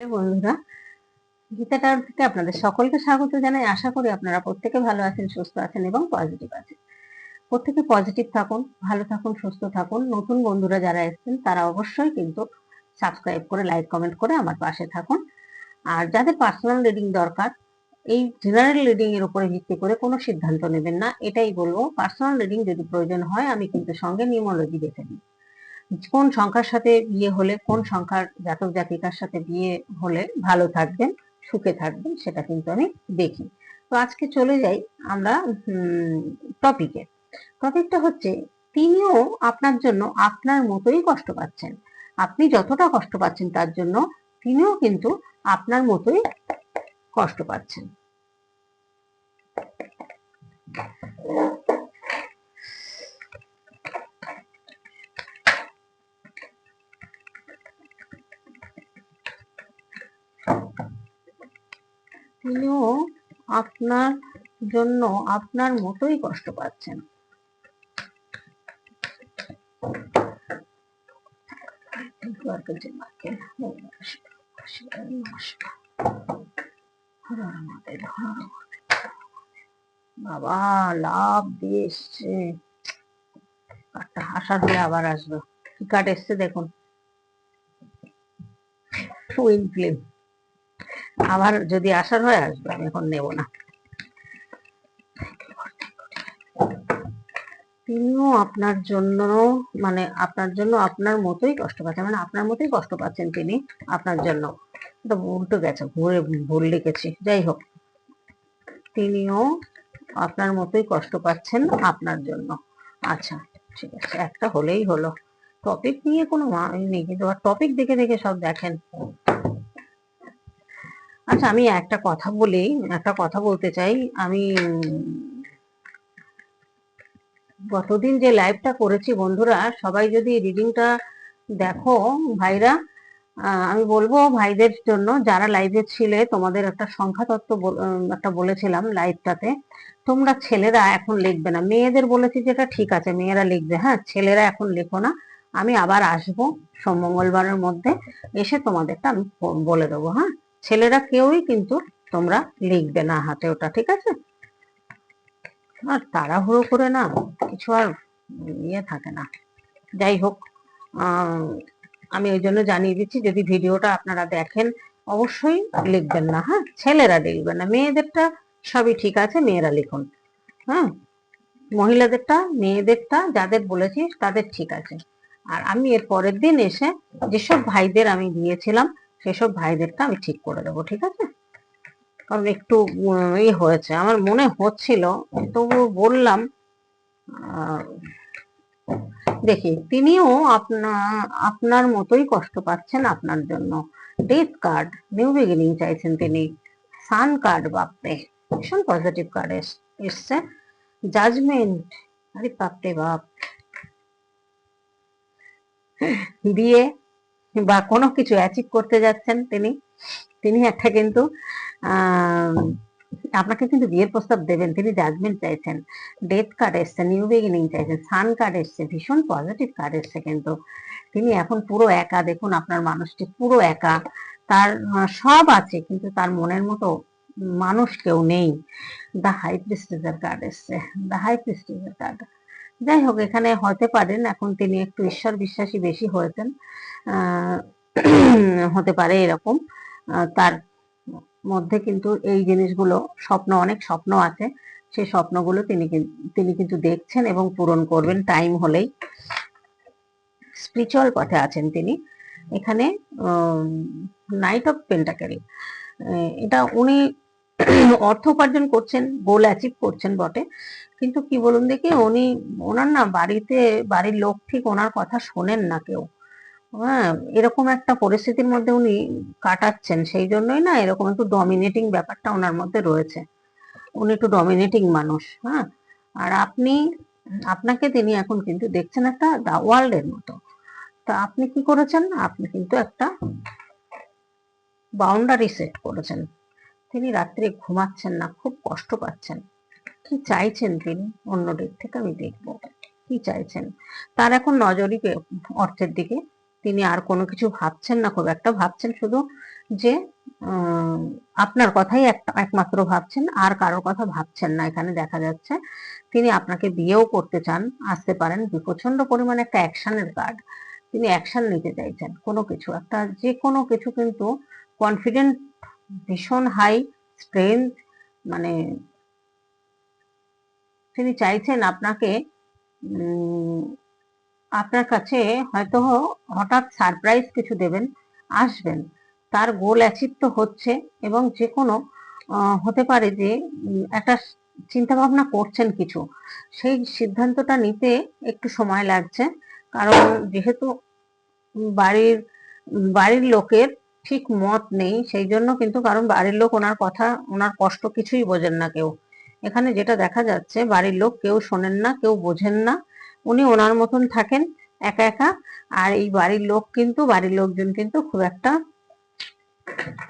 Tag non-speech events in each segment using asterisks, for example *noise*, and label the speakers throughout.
Speaker 1: বন্ধুরা গীতাটার থেকে আপনাদের সকলকে স্বাগত জানাই। আশা করি আপনারা প্রত্যেকে ভালো আছেন, সুস্থ আছেন এবং পজিটিভ আছেন। প্রত্যেকে পজিটিভ থাকুন, ভালো থাকুন, সুস্থ থাকুন। নতুন বন্ধুরা যারা এসেছেন, তারা অবশ্যই কিন্তু সাবস্ক্রাইব করে লাইক কমেন্ট করে আমার পাশে থাকুন। আর যাদের পার্সোনাল রিডিং দরকার, এই জেনারেল রিডিং এর উপরে ভিত্তি করে কোনো সিদ্ধান্ত নেবেন না, এটাই বলব। পার্সোনাল রিডিং যদি প্রয়োজন হয়, আমি কিন্তু সঙ্গে নিউমোলজি দেখে দিই কোন সংখ্যার সাথে বিয়ে হলে, কোন সংখ্যার জাতক জাতিকার সাথে বিয়ে হলে ভালো থাকবেন, সুখে থাকবেন, সেটা কিন্তু আমি দেখি। তো আজকে চলে যাই আমরা টপিকে টপিকটা হচ্ছে, তিনিও আপনার জন্য আপনার মতোই কষ্ট পাচ্ছেন। আপনি যতটা কষ্ট পাচ্ছেন তার জন্য তিনিও কিন্তু আপনার মতোই কষ্ট পাচ্ছেন। তিনিও আপনার জন্য আপনার মতোই কষ্ট পাচ্ছেন। বাবা লাভ দিয়ে এসছে। কাঠটা হাসার হলে আবার আসবে কি কাঠ এসছে দেখুন। উইন ফিল্ম আবার যদি আসার হয় আসবে, আমি এখন নেব না। তিনিও আপনার জন্য মানে আপনার জন্য আপনার মতোই কষ্ট পাচ্ছেন মানে আপনার মতোই কষ্ট পাচ্ছেন তিনি, আপনার জন্য। উল্টো গেছে ভুলে ভুল লিখেছি, যাই হোক। তিনিও আপনার মতোই কষ্ট পাচ্ছেন আপনার জন্য। আচ্ছা ঠিক আছে, একটা হলেই হলো। টপিক নিয়ে কোনো মানে নেই, কিন্তু টপিক দেখে দেখে সব দেখেন। আচ্ছা আমি একটা কথা বলি, একটা কথা বলতে চাই। আমি গতদিন যে লাইভটা করেছি, বন্ধুরা, সবাই যদি রিডিংটা দেখো, ভাইরা আমি বলব ভাইদের জন্য, যারা লাইভে ছিলে, তোমাদের একটা সংখ্যা তত্ত্ব একটা বলেছিলাম লাইভটাতে তোমরা ছেলেরা এখন লিখবে না। মেয়েদের বলেছি যেটা ঠিক আছে, মেয়েরা লিখবে। হ্যাঁ ছেলেরা এখন লেখো না। আমি আবার আসব, সোম মঙ্গলবারের মধ্যে এসে তোমাদেরটা আমি বলে দেবো হ্যাঁ? ছেলেরা কেউই কিন্তু তোমরা লিখবে না হাতে ওটা, ঠিক আছে? আর তাড়াহুড়ো করে না, কিছু আর ইয়ে থাকে না। যাই হোক, আমি ওই জন্য জানিয়ে দিচ্ছি, যদি ভিডিওটা আপনারা দেখেন, অবশ্যই লিখবেন না হ্যাঁ? ছেলেরা লিখবেন না, মেয়েদেরটা সবই ঠিক আছে, মেয়েরা লিখুন হ্যাঁ? মহিলাদেরটা, মেয়েদেরটা যাদের বলেছি তাদের ঠিক আছে। আর আমি এর পরের দিন এসে যেসব ভাইদের আমি দিয়েছিলাম সেসব ভাইদেরকে আমি ঠিক করে দেবো, ঠিক আছে? কারণ একটু ইয়ে হয়েছে, আমার মনে হচ্ছিল তবু বললাম দেখি, তিনিও আপনা, আপনার মতোই কষ্ট পাচ্ছেন আপনার জন্য। ডেথ কার্ড, নিউ বিগিনিং চাইছেন তিনি। সান কার্ড, বাপরে, ভীষণ পজিটিভ কার্ড এসছে। জাজমেন্ট, আরে বাপরে বাপ। বিয়ে বা কোনো কিছু অ্যাচিভ করতে যাচ্ছেন তিনি তিনি একটা কিন্তু আপনাকে কিন্তু বিয়ের প্রস্তাব দেবেন, তিনি জাজমেন্ট চাইছেন। ডেথ কার্ড এসছে নিউ বিগিনিং চাইছেন সান কার্ড এসছে, ভীষণ পজিটিভ কার্ড এসছে কিন্তু। তিনি এখন পুরো একা, দেখুন আপনার মানুষটি পুরো একা। তার সব আছে, কিন্তু তার মনের মতো মানুষ কেউ নেই। দ্য হাই প্রিস্টেজের কার্ড এসছে দ্য হাই প্রিস্টেজের কার্ড যাই হোক, এখানে হতে পারেন, এখন তিনি একটু ঈশ্বর বিশ্বাসী বেশি হয়েছেন হতে পারে এরকম। তার মধ্যে কিন্তু এই জিনিসগুলো স্বপ্ন, অনেক স্বপ্ন আছে সেই স্বপ্নগুলো তিনি তিনি কিন্তু দেখছেন এবং পূরণ করবেন টাইম হলেই। স্পিরিচুয়াল পথে আছেন তিনি। এখানে নাইট অফ পেন্টাকেল এটা উনি অর্থ উপার্জন করছেন গোল অ্যাচিভ করছেন বটে। কিন্তু কি বলুন দেখি, উনি, ওনার না বাড়িতে, বাড়ির লোক ঠিক ওনার কথা শোনেন না কেউ। হ্যাঁ এরকম একটা পরিস্থিতির মধ্যে উনি কাটাচ্ছেন, সেই জন্যই না এরকম একটু ডমিনেটিং ব্যাপারটা ওনার মধ্যে রয়েছে। উনি একটু ডমিনেটিং মানুষ হ্যাঁ। আর আপনি, আপনাকে তিনি এখন কিন্তু দেখছেন একটা দা ওয়ার্ল্ডের মতো। তা আপনি কি করেছেন? আপনি কিন্তু একটা বাউন্ডারি সেট করেছেন। তিনি রাত্রে ঘুমাচ্ছেন না, খুব কষ্ট পাচ্ছেন। কি চাইছেন তিনি? অন্য দিক থেকে আমি দেখব। কি চাইছেন? তার এখন নজরই অর্থের দিকে। তিনি আর কোনো কিছু ভাবছেন না, খুব একটা ভাবছেন শুধু যে আপনার কথাই একমাত্র ভাবছেন, আর কারোর কথা ভাবছেন না। এখানে দেখা যাচ্ছে তিনি আপনাকে বিয়েও করতে চান, আসতে পারেন। প্রচণ্ড পরিমাণে একটা অ্যাকশনের কার্ড। তিনি অ্যাকশন নিতে চাইছেন, কোনো কিছু। একটা যে কোনো কিছু কিন্তু কনফিডেন্ট ভীষণ হাই স্ট্রেংথ মানে তিনি চাইছেন আপনাকে আপনার কাছে হয়তো হঠাৎ সারপ্রাইজ কিছু দেবেন, আসবেন। তার গোল অ্যাচিভ তো হচ্ছে এবং যে কোনো হতে পারে যে একটা চিন্তা ভাবনা করছেন কিছু, সেই সিদ্ধান্তটা নিতে একটু সময় লাগছে। কারণ যেহেতু বাড়ির বাড়ির লোকের ঠিক মত নেই সেই জন্য কিন্তু কারণ বাড়ির লোক ওনার কথা, ওনার কষ্ট কিছুই বোঝেন না কেউ। এখানে যেটা দেখা যাচ্ছে, বাড়ির লোক কেউ শোনেন না, কেউ বোঝেন না। উনি ওনার মতন থাকেন একা একা, আর এই বাড়ির লোক কিন্তু, বাড়ির লোকজন কিন্তু খুব একটা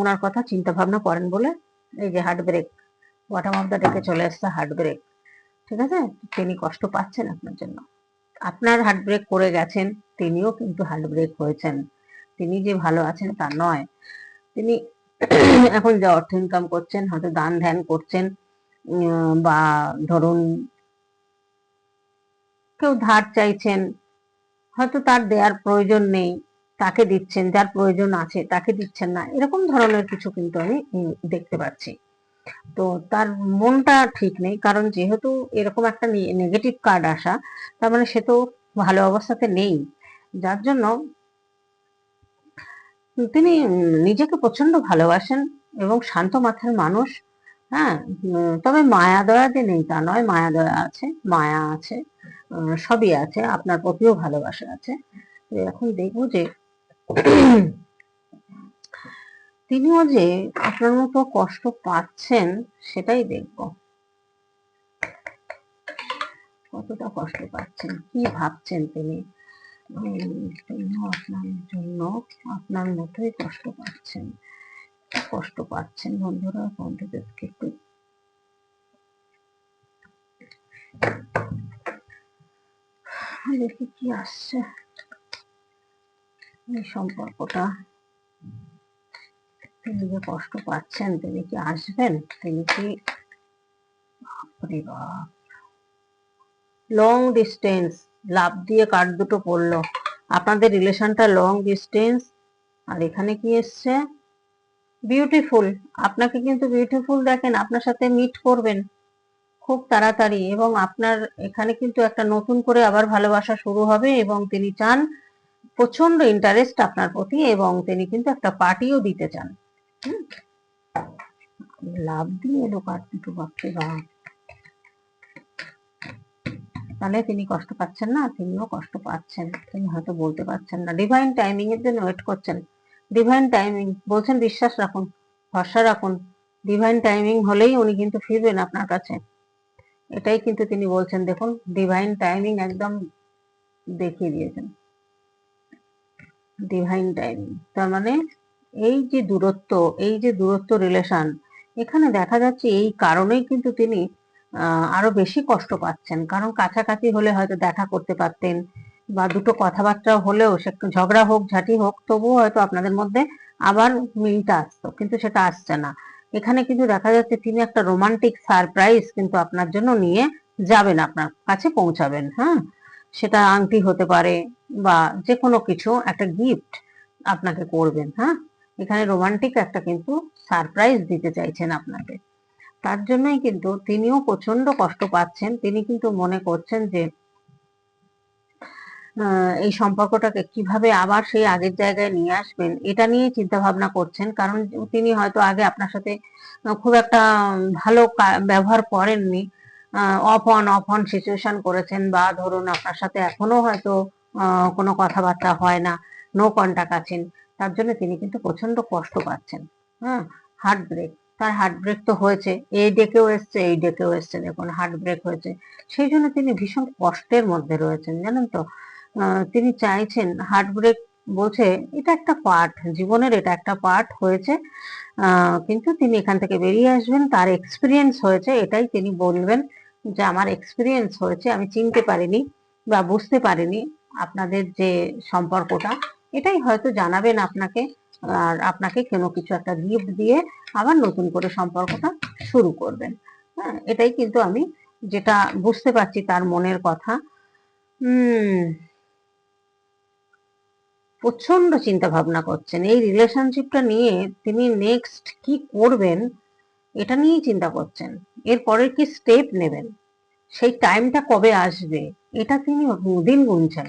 Speaker 1: ওনার কথা চিন্তা ভাবনা করেন বলে এই যে heart break bottom of the ডেকে চলে আসছে হার্ট ব্রেক ঠিক আছে? তিনি কষ্ট পাচ্ছেন আপনার জন্য। আপনার হার্ট ব্রেক করে গেছেন, তিনিও কিন্তু হার্ট ব্রেক হয়েছেন। তিনি যে ভালো আছেন তা নয়। তিনি এখন যে অর্থ ইনকাম করছেন, হয়তো দান ধ্যান করছেন বা ধরুন কেউ ধার চাইছেন, হয়তো তার দেওয়ার প্রয়োজন নেই, তাকে দিচ্ছেন, যার প্রয়োজন আছে তাকে দিচ্ছেন না, এরকম ধরনের কিছু কিন্তু আমি দেখতে পাচ্ছি। তো তার মনটা ঠিক নেই, কারণ যেহেতু এরকম একটা নেগেটিভ কার্ড আসা, তার মানে সে তো ভালো অবস্থাতে নেই। যার জন্য তিনি নিজেকে প্রচণ্ড ভালোবাসেন এবং শান্ত মাথার মানুষ। হ্যাঁ তবে মায়া দয়া যে নেই তা নয়, মায়া দয়া আছে, মায়া আছে সবই আছে, আপনার প্রতিও ভালোবাসা আছে। এখন দেখব যে *clears throat* তিনিও যে আপনার মতো কষ্ট পাচ্ছেন, সেটাই দেখব। কতটা কষ্ট পাচ্ছেন, কি ভাবছেন তিনি? আপনার জন্য আপনার মতোই কষ্ট পাচ্ছেন। কষ্ট পাচ্ছেন বন্ধুরা বন্ধুদেরকে একটু দেখি কি আসছে? এই সম্পর্কটা তিনি যে কষ্ট পাচ্ছেন, তিনি কি আসবেন তিনি কি লং ডিস্টেন্স লাভ দিয়ে কার্ড দুটো পড়ল। আপনাদের রিলেশনটা লং ডিস্টেন্স আর এখানে কি এসছে? বিউটিফুল আপনাকে কিন্তু বিউটিফুল দেখেন, আপনার সাথে মিট করবেন খুব তাড়াতাড়ি এবং আপনার এখানে কিন্তু একটা নতুন করে আবার ভালোবাসা শুরু হবে এবং তিনি চান প্রচণ্ড ইন্টারেস্ট আপনার প্রতি এবং তিনি কিন্তু একটা পার্টিও দিতে চান? লাভ দিয়ে এলো কার্ড দুটো বাপরে বাপ। তাহলে তিনি কষ্ট পাচ্ছেন না, তিনিও কষ্ট পাচ্ছেন, তিনি হয়তো বলতে পারছেন না। ডিভাইন টাইমিং এর জন্য ওয়েট করছেন। ডিভাইন টাইমিং বলছেন বিশ্বাস রাখুন, ভরসা রাখুন। ডিভাইন টাইমিং হলেই উনি কিন্তু ফিরবেন আপনার কাছে। এটাই কিন্তু তিনি বলছেন, দেখুন ডিভাইন টাইমিং একদম দেখিয়ে দিয়েছেন। ডিভাইন টাইমিং তার মানে এই যে দূরত্ব, এই যে দূরত্ব রিলেশন এখানে দেখা যাচ্ছে এই কারণেই কিন্তু তিনি আরও বেশি কষ্ট পাচ্ছেন। কারণ কাছাকাছি হলে হয়তো দেখা করতে পারতেন বা দুটো কথাবার্তা হলেও সে ঝগড়া হোক, ঝাঁটি হোক, তবুও হয়তো আপনাদের মধ্যে আবার মিলটা আসতো, কিন্তু সেটা আসছে না। এখানে কিন্তু দেখা যাচ্ছে তিনি একটা রোমান্টিক সারপ্রাইজ কিন্তু আপনার জন্য নিয়ে যাবেন, আপনার কাছে পৌঁছাবেন হ্যাঁ? সেটা আংটি হতে পারে বা যে কোনো কিছু, একটা গিফট আপনাকে করবেন হ্যাঁ? এখানে রোমান্টিক একটা কিন্তু সারপ্রাইজ দিতে চাইছেন আপনাকে। তার জন্যই কিন্তু তিনিও প্রচণ্ড কষ্ট পাচ্ছেন। তিনি কিন্তু মনে করছেন যে এই সম্পর্কটাকে কীভাবে আবার সেই আগের জায়গায় নিয়ে আসবেন, এটা নিয়ে চিন্তা ভাবনা করছেন। কারণ তিনি হয়তো আগে আপনার সাথে খুব একটা ভালো ব্যবহার করেননি। Off on off on situation করেছেন বা ধরুন আপনার সাথে এখনও হয়তো কোনো কথাবার্তা হয় না নো কন্টাক্ট আছেন। তার জন্য তিনি কিন্তু প্রচণ্ড কষ্ট পাচ্ছেন। হ্যাঁ হার্ট ব্রেক তার হার্ট ব্রেক তো হয়েছে, এই ডেকেও এসছে, এই ডেকেও এসছে, দেখুন হার্ট ব্রেক হয়েছে। সেই জন্য তিনি ভীষণ কষ্টের মধ্যে রয়েছেন, জানেন তো? তিনি চাইছেন হার্ট ব্রেক বলছে, এটা একটা পার্ট জীবনের এটা একটা পার্ট হয়েছে। কিন্তু তিনি এখান থেকে বেরিয়ে আসবেন, তার এক্সপিরিয়েন্স হয়েছে, এটাই তিনি বলবেন যে আমার এক্সপিরিয়েন্স হয়েছে, আমি চিনতে পারিনি বা বুঝতে পারিনি আপনাদের যে সম্পর্কটা, এটাই হয়তো জানাবেন আপনাকে। আর আপনাকে কোনো কিছু একটা গিফট দিয়ে আবার নতুন করে সম্পর্কটা শুরু করবেন। হ্যাঁ এটাই কিন্তু আমি যেটা বুঝতে পারছি তার মনের কথা। হুম প্রচণ্ড চিন্তা ভাবনা করছেন। এই রিলেশনশিপটা নিয়ে তিনি নেক্সট কি করবেন, এটা নিয়েই চিন্তা করছেন। এরপরের কি স্টেপ নেবেন? সেই টাইমটা কবে আসবে? এটা তিনি দিন গুনছেন।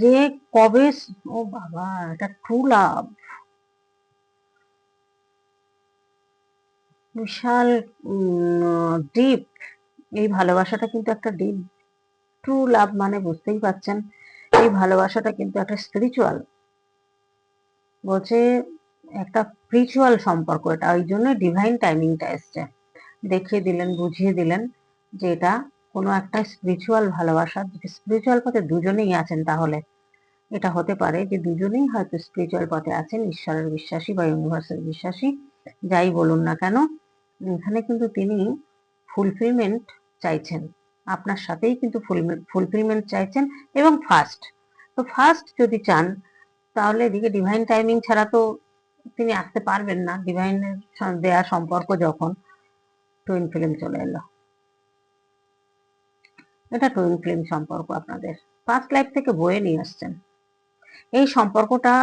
Speaker 1: যে কবে, ও বাবা, এটা ট্রু লাভ বিশাল ডিপ এই ভালোবাসাটা কিন্তু একটা ডিপ ট্রু লাভ মানে বুঝতেই পাচ্ছেন এই ভালোবাসাটা কিন্তু একটা স্পিরিচুয়াল বলছে একটা স্পিরিচুয়াল সম্পর্ক এটা, ওই জন্য ডিভাইন টাইমিংটা এসছে। দেখিয়ে দিলেন, বুঝিয়ে দিলেন যে এটা কোনো একটা স্পিরিচুয়াল ভালোবাসা স্পিরিচুয়াল পথে দুজনেই আছেন তাহলে, এটা হতে পারে যে দুজনেই হয়তো স্পিরিচুয়াল পথে আছেন, ঈশ্বরের বিশ্বাসী বা ইউনিভার্সের বিশ্বাসী, যাই বলুন না কেন এখানে কিন্তু তিনি ফুলফিলমেন্ট চাইছেন। আপনার সাথেই কিন্তু ফুলফিলমেন্ট চাইছেন এবং ফার্স্ট তো ফার্স্ট যদি চান, তাহলে এদিকে ডিভাইন টাইমিং ছাড়া তো তিনি আসতে পারবেন না। ডিভাইনের দেয়া সম্পর্ক যখন টুইন ফিল্ম চলে এলো। এটা টুইন ফিল্ম সম্পর্ক আপনাদের। ফার্স্ট লাইফ থেকে বয়ে নিয়ে আসছেন। এই সম্পর্কটা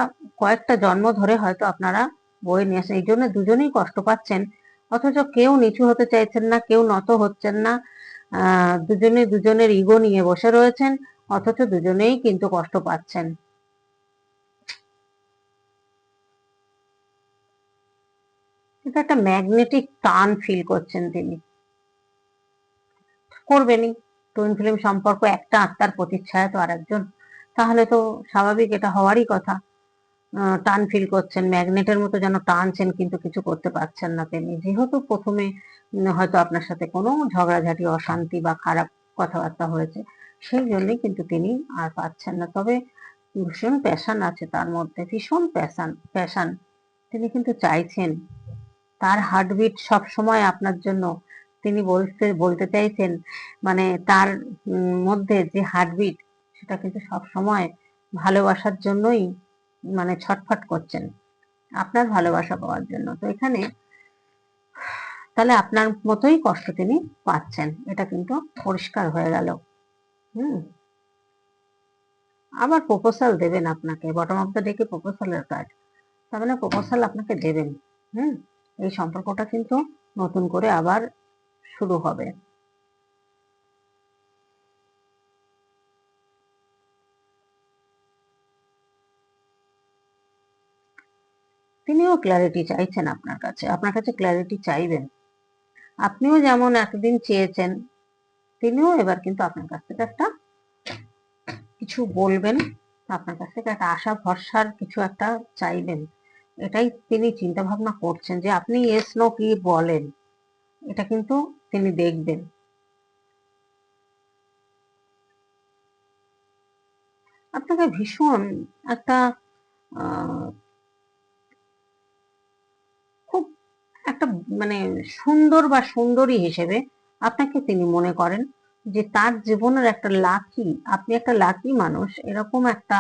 Speaker 1: কয়েকটা জন্ম ধরে হয়তো আপনারা বয়ে নিয়ে আসছেন এই জন্য দুজনেই কষ্ট পাচ্ছেন। অথচ কেউ নিচু হতে চাইছেন না, কেউ নত হচ্ছেন না। দুজনে দুজনের ইগো নিয়ে বসে রয়েছেন, অথচ দুজনেই কিন্তু কষ্ট পাচ্ছেন। এটা একটা ম্যাগনেটিক টান ফিল করছেন তিনি। করবেনই টুইন ফিল্ম সম্পর্ক একটা আত্মার প্রতিচ্ছায়া তো আরেকজন। তাহলে তো স্বাভাবিক এটা হওয়ারই কথা। টান ফিল করছেন ম্যাগনেটের মতো যেন টানছেন কিন্তু কিছু করতে পারছেন না তিনি। যেহেতু প্রথমে হয়তো আপনার সাথে কোনো ঝগড়াঝাটি, অশান্তি বা খারাপ কথাবার্তা হয়েছে, সেই জন্যই কিন্তু তিনি আর পাচ্ছেন না। তবে ভীষণ প্যাশান আছে তার মধ্যে, ভীষণ প্যাশান প্যাশান তিনি কিন্তু চাইছেন, তার হার্টবিট সব সময় আপনার জন্য। তিনি বলতে বলতে চাইছেন মানে তার মধ্যে যে হার্টবিট সেটা কিন্তু সব সময় ভালোবাসার জন্যই মানে ছটফট করছেন। আপনার ভালোবাসা পাওয়ার জন্য। তো এখানে তাহলে আপনার মতোই কষ্ট তিনি পাচ্ছেন। এটা কিন্তু পরিষ্কার হয়ে গেল। হুম। আবার প্রপোজাল দেবেন আপনাকে। বটম অফ দ্য ডেকে প্রপোজালের কার্ড তার মানে প্রপোজাল আপনাকে দেবেন। হুম। এই সম্পর্কটা কিন্তু নতুন করে আবার শুরু হবে। তিনিও ক্ল্যারিটি চাইছেন আপনার কাছে। আপনার কাছে ক্ল্যারিটি চাইবেন। আপনিও যেমন এতদিন চেয়েছেন, তিনিও এবার কিন্তু আপনার কাছ থেকে একটা কিছু বলবেন, আপনার কাছ থেকে একটা আশা, ভরসার কিছু একটা চাইবেন। এটাই তিনি চিন্তা ভাবনা করছেন যে আপনি এস নো কি বলেন, এটা কিন্তু তিনি দেখবেন। আপনাকে ভীষণ একটা খুব একটা মানে সুন্দর বা সুন্দরী হিসেবে আপনাকে তিনি মনে করেন যে তার জীবনের একটা লাকি, আপনি একটা লাকি মানুষ, এরকম একটা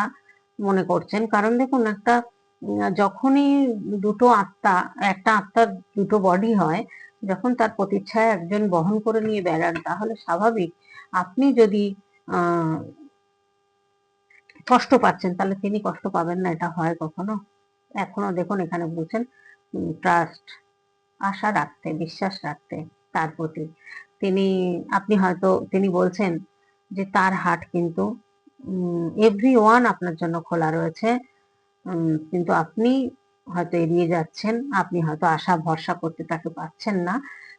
Speaker 1: মনে করছেন। কারণ দেখুন, একটা, যখনই দুটো আত্মা, একটা আত্মার দুটো বডি হয়, যখন তার প্রতিচ্ছায় একজন বহন করে নিয়ে বেড়ান, তাহলে স্বাভাবিক আপনি যদি কষ্ট পাচ্ছেন, তাহলে তিনি কষ্ট পাবেন না, এটা হয় কখনো? এখনও দেখুন, এখানে বলছেন ট্রাস্ট আশা রাখতে, বিশ্বাস রাখতে তার প্রতি। তিনি, আপনি হয়তো, তিনি বলছেন যে তার হাট কিন্তু এভরি ওয়ান আপনার জন্য খোলা রয়েছে। কিন্তু আপনি হয়তো এড়িয়ে যাচ্ছেন, আপনি হয়তো আশা, ভরসা করতে তাকে পাচ্ছেন না।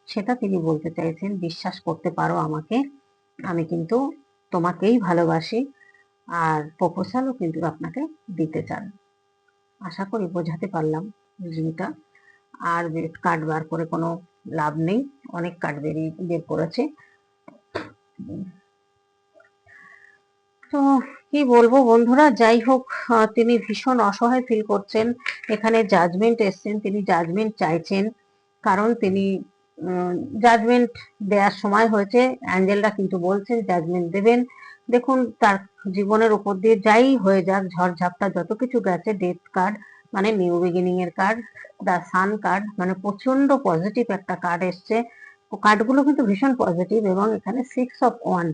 Speaker 1: সেটা তিনি বলতে চাইছেন, বিশ্বাস করতে পারো আমাকে, আমি কিন্তু তোমাকেই ভালোবাসি আর প্রপোজালও কিন্তু আপনাকে দিতে চান। আশা করি বোঝাতে পারলাম। রিডিংটা আর কার্ড বার করে কোনো লাভ নেই। অনেক কার্ড বেরিয়ে বের করেছে। তো কি বলব বন্ধুরা? যাই হোক তিনি ভীষণ অসহায় ফিল করছেন। এখানে জাজমেন্ট এসছেন, তিনি জাজমেন্ট চাইছেন। কারণ তিনি জাজমেন্ট দেওয়ার সময় হয়েছে। অ্যাঞ্জেলরা কিন্তু বলছেন জাজমেন্ট দেবেন। দেখুন, তার জীবনের উপর দিয়ে যাই হয়ে যাক, ঝড়ঝাপটা যত কিছু গেছে ডেথ কার্ড মানে নিউ বিগিনিং এর কার্ড দ্য সান কার্ড মানে প্রচণ্ড পজিটিভ একটা কার্ড এসছে। কার্ডগুলো কিন্তু ভীষণ পজিটিভ এবং এখানে সিক্স অফ ওয়ান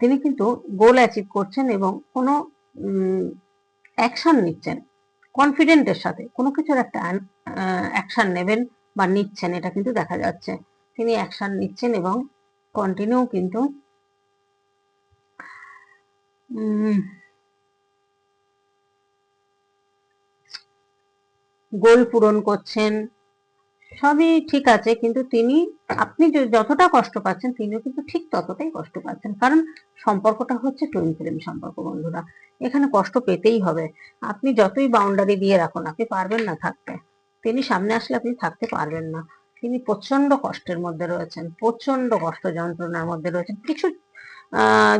Speaker 1: তিনি কিন্তু গোল অ্যাচিভ করছেন এবং কোনো অ্যাকশন নিচ্ছেন। কনফিডেন্টের সাথে, কোনো কিছুর একটা অ্যাকশন নেবেন বা নিচ্ছেন, এটা কিন্তু দেখা যাচ্ছে। তিনি অ্যাকশন নিচ্ছেন এবং কন্টিনিউ কিন্তু গোল পূরণ করছেন। সবই ঠিক আছে, কিন্তু তিনি, আপনি যতটা কষ্ট পাচ্ছেন, তিনিও কিন্তু ঠিক ততটাই কষ্ট পাচ্ছেন। কারণ সম্পর্কটা হচ্ছে টুইন ফিল্ম সম্পর্ক, বন্ধুরা। এখানে কষ্ট পেতেই হবে। আপনি যতই বাউন্ডারি দিয়ে রাখুন, আপনি পারবেন না থাকতে। তিনি সামনে আসলে আপনি থাকতে পারবেন না। তিনি প্রচণ্ড কষ্টের মধ্যে রয়েছেন প্রচণ্ড কষ্ট যন্ত্রণার মধ্যে রয়েছেন। কিছু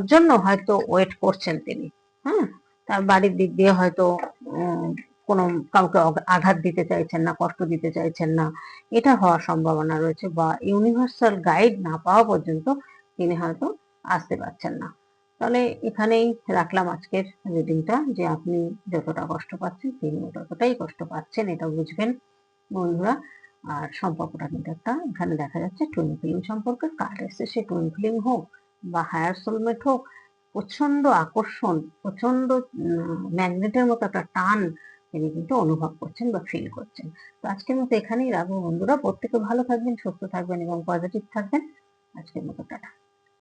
Speaker 1: জন্য হয়তো ওয়েট করছেন তিনি হ্যাঁ তার বাড়ির দিক দিয়ে হয়তো কোনো কাউকে আঘাত দিতে চাইছেন না, কষ্ট দিতে চাইছেন না, এটা হওয়ার সম্ভাবনা রয়েছে বা ইউনিভার্সাল গাইড না পাওয়া পর্যন্ত তিনি হয়তো আসতে পারছেন না। তাহলে এখানেই রাখলাম আজকের রিডিংটা যে আপনি যতটা কষ্ট পাচ্ছেন তিনি ততটাই কষ্ট পাচ্ছেন এটা বুঝবেন বন্ধুরা। আর সম্পর্কটা কিন্তু একটা, এখানে দেখা যাচ্ছে টুইন ফিল্ম সম্পর্কে, কার এসছে সে টুইন ফিল্ম হোক বা হায়ার সোলমেট হোক প্রচণ্ড আকর্ষণ প্রচণ্ড ম্যাগনেটের মতো একটা টান তিনি কিন্তু অনুভব করছেন বা ফিল করছেন। তো আজকের মতো এখানেই রাখব বন্ধুরা। প্রত্যেকে ভালো থাকবেন, সুস্থ থাকবেন এবং পজিটিভ থাকবেন। আজকের মতো টাটা।